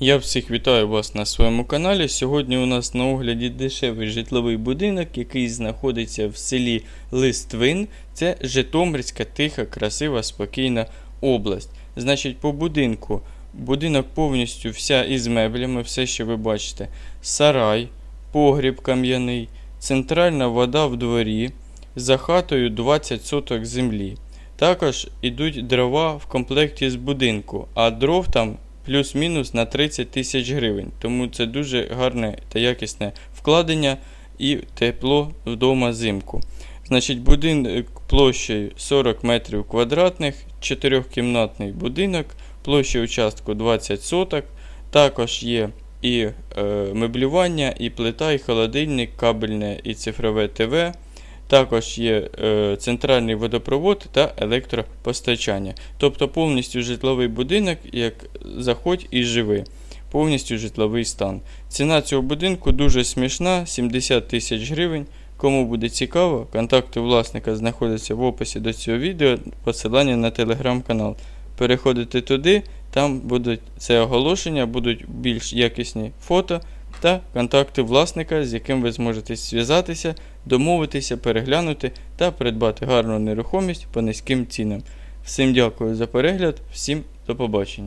Я всіх вітаю вас на своєму каналі. Сьогодні у нас на огляді дешевий житловий будинок, який знаходиться в селі Листвин. Це Житомирська тиха, красива, спокійна область. Значить, по будинку. Будинок повністю вся із меблями, все, що ви бачите. Сарай, погріб кам'яний, центральна вода в дворі, за хатою 20 соток землі. Також ідуть дрова в комплекті з будинку, а дров там плюс-мінус на 30 тисяч гривень. Тому це дуже гарне та якісне вкладення і тепло вдома зимку. Значить, будинок площею 40 метрів квадратних, чотирьохкімнатний будинок, площа участку 20 соток. Також є і е, меблювання, і плита, і холодильник, кабельне і цифрове ТВ. Також є е, центральний водопровод та електропостачання. Тобто повністю житловий будинок, як заходь і живи. Повністю житловий стан. Ціна цього будинку дуже смішна 70 тисяч гривень. Кому буде цікаво, контакти власника знаходяться в описі до цього відео, посилання на телеграм-канал. Переходите туди, там будуть це оголошення, будуть більш якісні фото та контакти власника, з яким ви зможете зв'язатися, домовитися, переглянути та придбати гарну нерухомість по низьким цінам. Всім дякую за перегляд, всім до побачення.